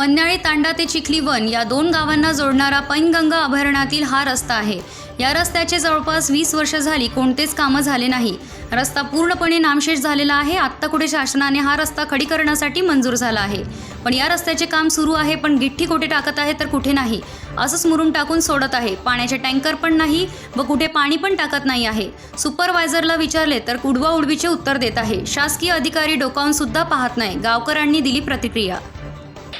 तांडा ते चिखलीवन या दोन गावांना जोडणारा पैनगंगा अभयारण्यातील हा रस्ता आहे. या रस्त्याचे जवळपास वीस वर्ष झाली कोणतेच कामं झाले नाही. रस्ता पूर्णपणे नामशेष झालेला आहे. आत्ता कुठे शासनाने हा रस्ता खडीकरणासाठी मंजूर झाला आहे. पण या रस्त्याचे काम सुरू आहे पण गिठ्ठी कुठे टाकत आहे तर कुठे नाही. असंच मुरुम टाकून सोडत आहे. पाण्याचे टँकर पण नाही व कुठे पाणी पण टाकत नाही आहे. सुपरवायझरला विचारले तर कुडवा उडवीचे उत्तर देत आहे. शासकीय अधिकारी डोकावून सुद्धा पाहत नाही. गावकऱ्यांनी दिली प्रतिक्रिया.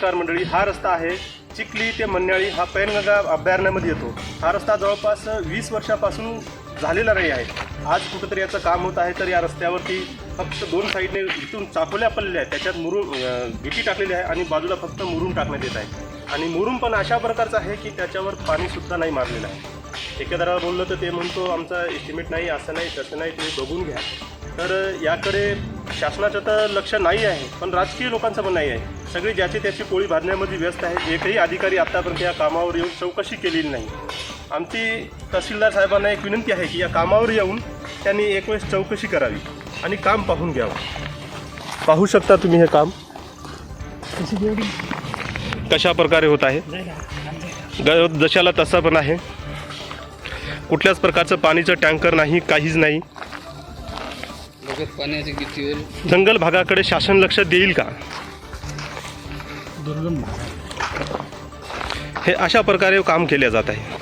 नमस्कार मंडळी हा रस्ता आहे चिखली ते मन्याळी हा पैनगंगा अभयारण्यामध्ये येतो. हा रस्ता जवळपास वीस वर्षापासून झालेला नाही आहे. आज कुठंतरी याचं काम होत आहे तर या रस्त्यावरती फक्त दोन साईडने इथून चाकोल्या पडलेल्या आहेत. त्याच्यात मुरुम गिटी टाकलेली आहे आणि बाजूला फक्त मुरुम टाकण्यात येत आहे. आणि मुरुम पण अशा प्रकारचं आहे की त्याच्यावर पाणीसुद्धा नाही मारलेलं आहे. ठेकेदाराला बोललं तर ते म्हणतो आमचा एस्टिमेट नाही असं नाही तसं नाही तुम्ही बघून घ्या. तर याकडे शासनाचं तर लक्ष नाही आहे पण राजकीय लोकांचं पण नाही आहे. सगळी ज्याची त्याची पोळी भाजण्यामध्ये व्यस्त आहे. एकही अधिकारी आत्तापर्यंत या कामावर येऊन चौकशी केलेली नाही. आमची तहसीलदार साहेबांना एक विनंती आहे की या कामावर येऊन त्यांनी एक वेळेस चौकशी करावी आणि काम पाहून घ्यावं. पाहू शकता तुम्ही हे काम? कशा प्रकारे होत आहे? ग जशाला तसा पण आहे. कुठल्याच प्रकारचं पाणीचं टँकर नाही काहीच नाही. बघत पाण्याच्या गिट्टीवर जंगल भागाकडे शासन लक्ष देईल का? हे अशा प्रकारे काम केले जात आहे.